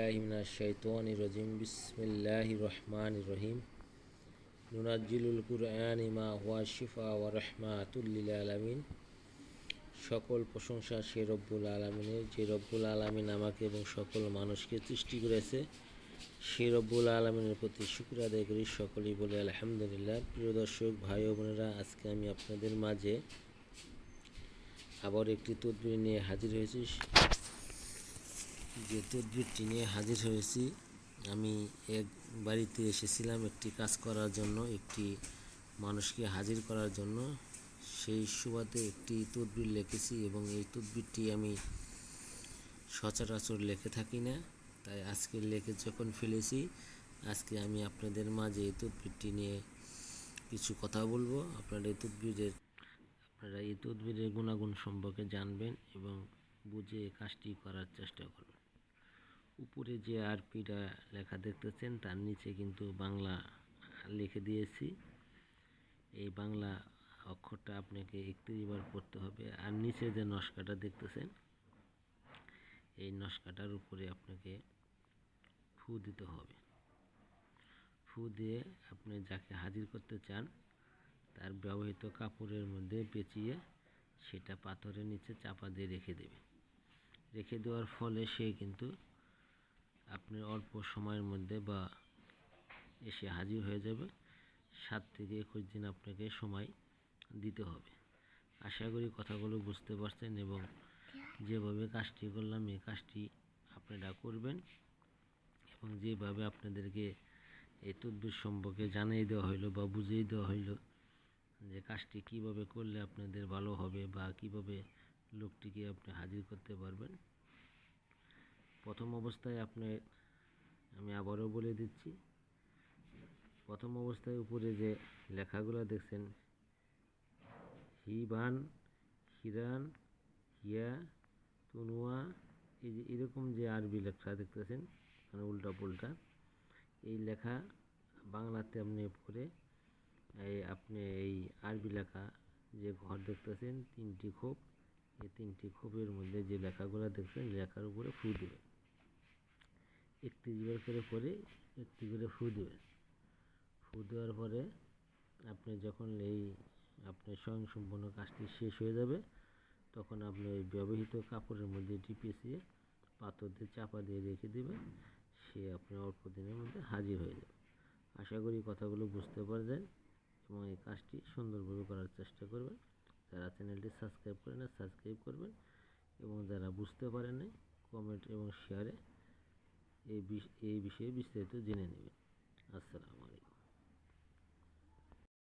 বিল্লাহিমিনা শৈতন রজিম বিসমিল্লাহ রহমান রহিম নুনাজ্জিলুল কুরআন ইমা হুয়া শিফা ওয়া রহমাতুল্লিল আলমিন সকল প্রশংসা সে রব্বুল আলমিনের, যে রব্বুল আলমিন আমাকে এবং সকল মানুষকে সৃষ্টি করেছে, সে রব্বুল আলমিনের প্রতি শুক্র আদায় করি। সকলেই বলে, আলহামদুলিল্লাহ। প্রিয় দর্শক, ভাই ও বোনেরা, আজকে আমি আপনাদের মাঝে আবার একটি তদবির নিয়ে হাজির হয়েছি। যে তদবিরটি নিয়ে হাজির হয়েছি, আমি এক বাড়িতে এসেছিলাম একটি কাজ করার জন্য, একটি মানুষকে হাজির করার জন্য। সেই সুবাদে একটি তদবির লিখেছি এবং এই তদবিরটি আমি সচরাচর লেখে থাকি না। তাই আজকে লেখে যখন ফেলেছি, আজকে আমি আপনাদের মাঝে এই তদবিরটি নিয়ে কিছু কথা বলব। আপনারা এই তদবিরের, আপনারা এই তদবিরের গুণাগুণ সম্পর্কে জানবেন এবং বুঝে কাজটি করার চেষ্টা করবেন। উপরে যে আরপিটা লেখা দেখতেছেন, তার নিচে কিন্তু বাংলা লিখে দিয়েছি। এই বাংলা অক্ষরটা আপনাকে একত্রিশ বার পড়তে হবে। আর নিচে যে নস্কাটা দেখতেছেন, এই নস্কাটার উপরে আপনাকে ফু দিতে হবে। ফু দিয়ে আপনি যাকে হাজির করতে চান, তার ব্যবহৃত কাপড়ের মধ্যে পেঁচিয়ে সেটা পাথরের নিচে চাপা দিয়ে রেখে দেবে। রেখে দেওয়ার ফলে সে কিন্তু আপনার অল্প সময়ের মধ্যে বা এসে হাজির হয়ে যাবে। সাত থেকে একুশ দিন আপনাকে সময় দিতে হবে। আশা করি কথাগুলো বুঝতে পারছেন এবং যেভাবে কাজটি করলাম, এই কাজটি আপনারা করবেন এবং যেভাবে আপনাদেরকে এই তদ্বির সম্পর্কে জানিয়ে দেওয়া হইল বা বুঝিয়ে দেওয়া হইল যে কাজটি কীভাবে করলে আপনাদের ভালো হবে বা কীভাবে লোকটিকে আপনি হাজির করতে পারবেন। প্রথম অবস্থায় আপনি, আমি আবারও বলে দিচ্ছি, প্রথম অবস্থায় উপরে যে লেখাগুলো দেখছেন, হিবান, হিরান, হিয়া, তুনুয়া, এই যে এরকম যে আরবি লেখা দেখতেছেন মানে উল্টা পুল্টা এই লেখা বাংলাতে আপনি পড়ে, এই আপনি এই আরবি লেখা যে ঘর দেখতেছেন, তিনটি খোপ, এই তিনটি খোপের মধ্যে যে লেখাগুলো দেখছেন, লেখার উপরে ফু দেবেন। একত্রিশ বার করে পরে একটি করে ফু দেবেন। ফু দেওয়ার পরে আপনি যখন এই আপনার স্বয়ংসম্পূর্ণ কাজটি শেষ হয়ে যাবে, তখন আপনি ওই ব্যবহৃত কাপড়ের মধ্যে পেঁচিয়ে পাথর দিয়ে চাপা দিয়ে রেখে দেবেন, সে আপনার অল্প দিনের মধ্যে হাজির হয়ে যাবে। আশা করি কথাগুলো বুঝতে পারবেন এবং এই কাজটি সুন্দরভাবে করার চেষ্টা করবেন। যারা চ্যানেলটি সাবস্ক্রাইব করেন না, সাবস্ক্রাইব করবেন এবং যারা বুঝতে পারেন কমেন্ট এবং শেয়ারে এই বিষয়ে বিস্তারিত জেনে নেবেন। আসসালামু আলাইকুম।